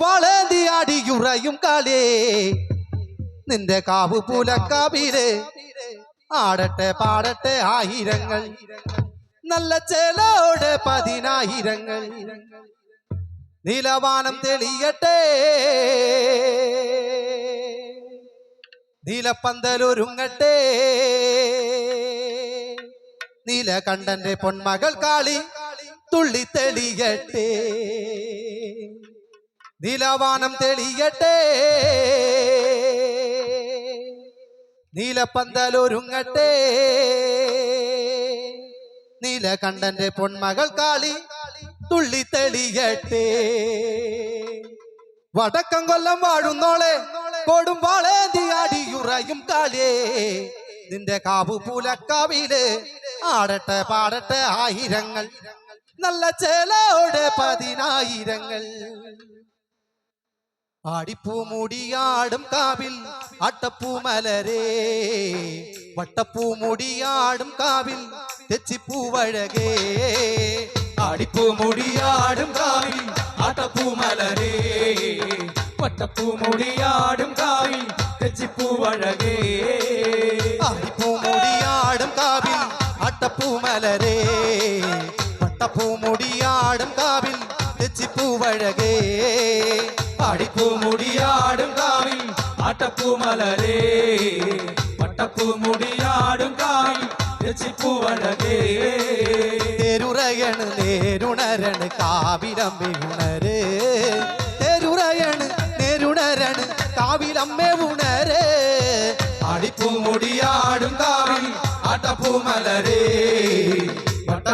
വളേന്തി അടിയുറയും കാലേ. നിന്റെ കാവ് പുലക്കാവിലെ ആടട്ടെ പാടട്ടെ ആയിരങ്ങൾ. നല്ല ചേലോടെ പതിനായിരങ്ങൾ. നീലവാനം തെളിയട്ടെ. നീലപ്പന്തലൊരുങ്ങട്ടെ നീലകണ്ഠന്റെ പൊന്മകൾ കാളി തുള്ളി തെളിയട്ടെ. നീലവാനം തെളിയട്ടെ. നീലപ്പന്തലൊരുങ്ങട്ടെ നീലകണ്ഠന്റെ പൊന്മകൾ കാളി തുള്ളി തെളിയട്ടെ. വടക്കം കൊല്ലം വാഴുന്നോളെ കൊടും വാളേന്തി അടിയുറയും കാലേ നിന്റെ കാവു പൂലക്കാവിൽ ആടട്ടെ പാടട്ടെ ആയിരങ്ങൾ നല്ല ചേലോടെ പതിനായിരങ്ങൾ. ஆடிப்பூ முடியாடும் காவில் அட்டப்பூ மலரே. வட்டப்பூ முடியாடும் காவில் தெச்சிப்பூ வழகே. ஆடிப்பூ முடியாடும் காவில் ஆட்டப்பூ மலரே. வட்டப்பூ முடியாடும் காவில் தெச்சிப்பூ வழகே. ஆடிப்பூ முடியாடும் காவில் அட்டப்பூ மலரே. வட்டப்பூ முடியாடும் காவில் தெச்சிப்பூ வழகே. அடிப்பூ முடியாடும் காவில் ஆட்டப்பூ மலரே. பட்டப்பூ முடியாடும் காவில் பூவழகே தெருரையணு நேருணரணு காவிரம்பி உணரே. தெருரையணு நேருணரணு காவிரம்மே உணரே. அடிப்பூ முடியாடும் காவில் ஆட்டப்பூ மலரே.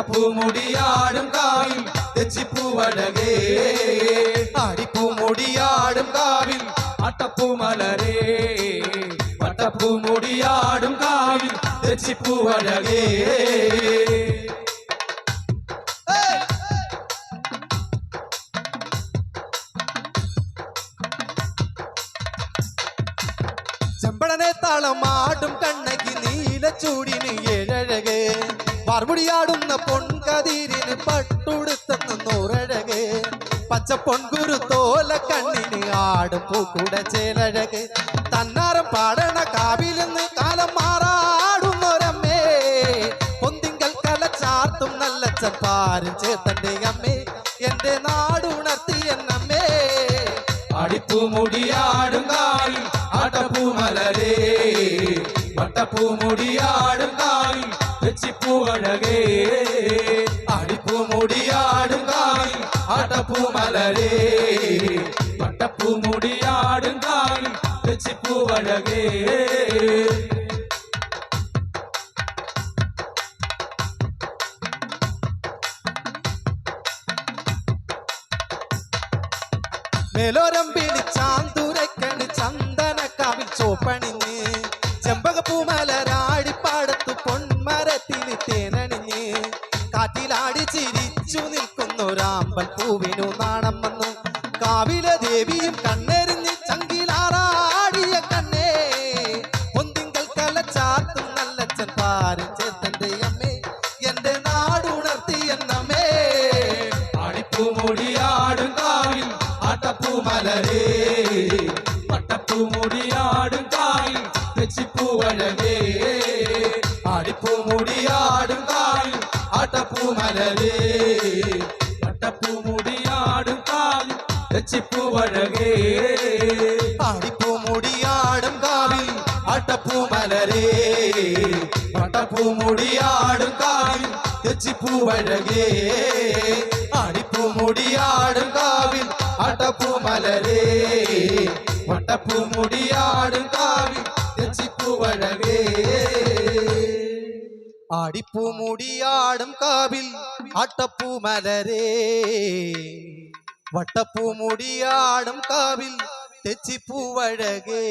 பூமுடியாடும் காவில் தெச்சி பூவடகே ஆடி பூமுடியாடும் காவில் அட்டப்பூ மலரே. வட்டப்பூ முடியாடும் காவில் தெச்சி பூவடகே செம்படனே தாளம் ஆடும் கண்ணகி நீலச்சூடினு ஏழழகே. മറുപടിയാടുന്ന പൊൻകതിരിന് പട്ടുടുത്തെന്ന് നൂറഴക്. പച്ച പൊൻകുരു തോല കണ്ണിന് ആടും പൂക്കുട ചേലഴക്. തന്നാരം പാടണ കാവിലെന്ന് കാലം മാറാടുന്നൊരമ്മേ പൊന്തിങ്കൽ കല ചാർത്തും നല്ല ചപ്പാരും ചേത്തന്റെ അമ്മേ. എന്റെ നാടുണർത്തി എന്നമ്മേ. അടിപ്പൂ മുടിയാടും കാവിൽ അട്ടപ്പൂ മലരേ വട്ടപ്പൂ മുടിയാടും കാവിൽ തെച്ചിപ്പൂ അഴകേ അടിപ്പൂ മുടിയാടും കാവിൽ അട്ടപ്പൂ മലരേ വട്ടപ്പൂ മുടിയാടും കാവിൽ തെച്ചിപ്പൂ അഴകേ മേലോരം പിടിച്ചാന്തുരക്കണ് ചന്ദനക്കാവിൽ ചോപ്പണിഞ്ഞ് ചെമ്പകപ്പൂമലരാടിപ്പാടത്ത് പൊന്മരത്തിന് തേനണിഞ്ഞ് കാറ്റിലാടി ചിരിച്ചു നിൽക്കുന്നൊരാമ്പൽ പൂവിനു നാണം വന്നു. കാവിലെ ദേവിയും കണ്ണെറിഞ്ഞ് ചങ്കിലാറാടിയ കണ്ണേ. പൊന്തിങ്കൽ കല ചാർത്തും നല്ലച്ചൻ പാരും ചേത്തന്റെ അമ്മേ. എന്റെ നാടുണർത്തി എന്നമ്മേ. അടിപ്പൂ മുടിയാടും കാവിൽ ആട്ടപ്പൂ മലരേ. பட்டப்பூ முடியாடும் காலில் ஆட்டப்பூ மலரே. பட்டப்பூ முடியாடும் காலில் தச்சிப்பூ அழகே ஆடிப்பூ முடியாடும் காலில் ஆட்டப்பூ மலரே. பட்டப்பூ முடியாடும் காலில் தச்சிப்பூ அழகே ஆடிப்பூ முடியாடும் காவில் ஆட்டப்பூ மலரே. பட்டப்பூ முடியாடும் காவில் தச்சிப்பூ அழகே ஆடிப்பூ முடியாடும் காவில் ஆட்டப்பூ மலரே. வட்டப்பூ முடியாடும் காவில் தெச்சி பூவழகே